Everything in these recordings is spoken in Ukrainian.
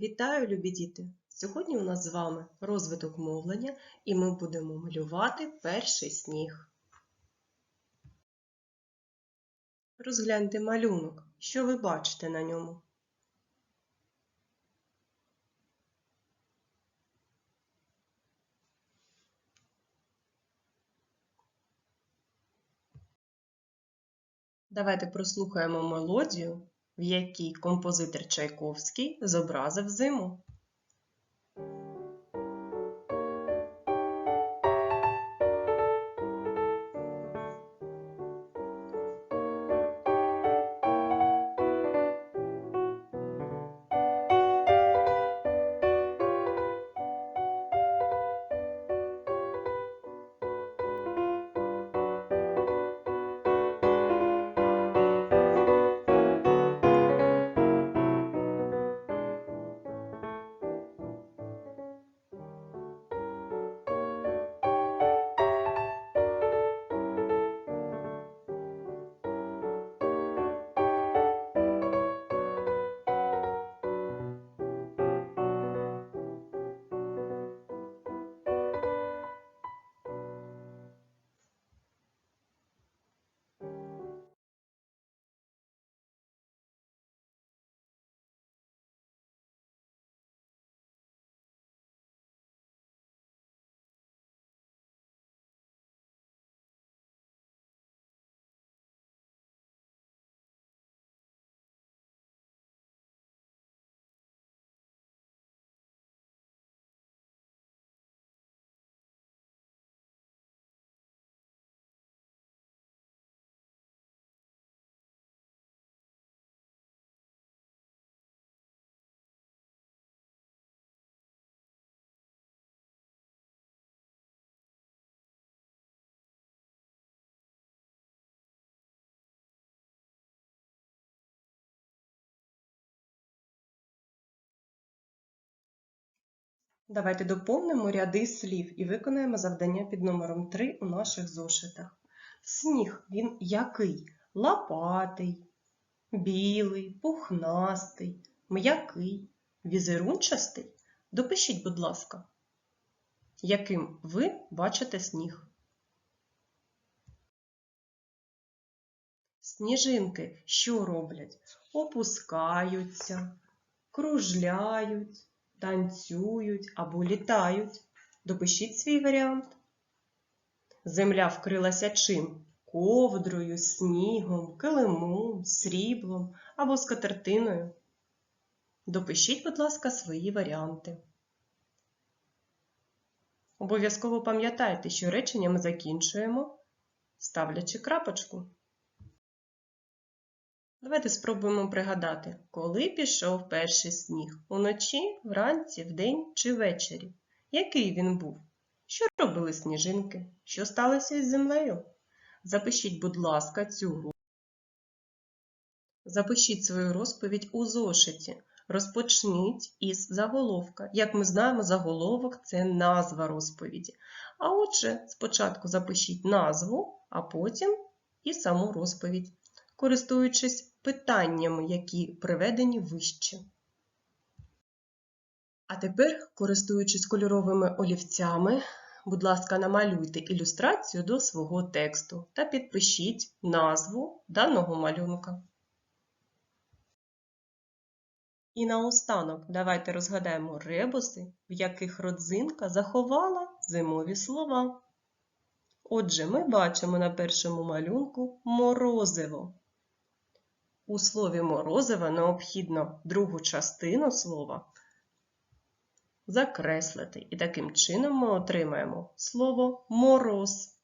Вітаю, любі діти! Сьогодні у нас з вами розвиток мовлення і ми будемо малювати перший сніг. Розгляньте малюнок. Що ви бачите на ньому? Давайте прослухаємо мелодію, в якій композитор Чайковський зобразив зиму. Давайте доповнимо ряди слів і виконаємо завдання під номером 3 у наших зошитах. Сніг він який? Лопатий, білий, пухнастий, м'який, візерунчастий. Допишіть, будь ласка, яким ви бачите сніг. Сніжинки що роблять? Опускаються, кружляють, танцюють або літають. Допишіть свій варіант. Земля вкрилася чим? Ковдрою, снігом, килимом, сріблом або скатертиною. Допишіть, будь ласка, свої варіанти. Обов'язково пам'ятайте, що речення ми закінчуємо, ставлячи крапочку. Давайте спробуємо пригадати, коли пішов перший сніг уночі, вранці, вдень чи ввечері. Який він був? Що робили сніжинки? Що сталося із землею? Запишіть, будь ласка, цю гру. Запишіть свою розповідь у зошиті. Розпочніть із заголовка. Як ми знаємо, заголовок це назва розповіді. А отже, спочатку запишіть назву, а потім і саму розповідь, користуючись питаннями, які приведені вище. А тепер, користуючись кольоровими олівцями, будь ласка, намалюйте ілюстрацію до свого тексту та підпишіть назву даного малюнка. І наостанок давайте розгадаємо ребуси, в яких родзинка заховала зимові слова. Отже, ми бачимо на першому малюнку морозиво. У слові морозиво необхідно другу частину слова закреслити. І таким чином ми отримаємо слово мороз.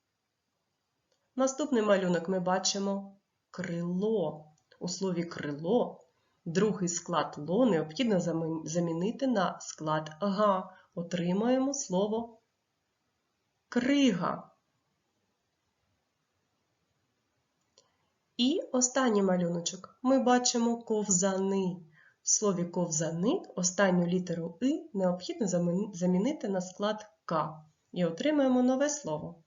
Наступний малюнок ми бачимо крило. У слові крило другий склад ло необхідно замінити на склад га. Отримаємо слово крига. І останній малюночок ми бачимо ковзани. В слові ковзани останню літеру И необхідно замінити на склад К. І отримаємо нове слово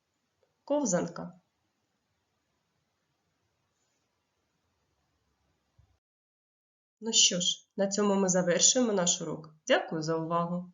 ковзанка. Ну що ж, На цьому ми завершуємо наш урок. Дякую за увагу!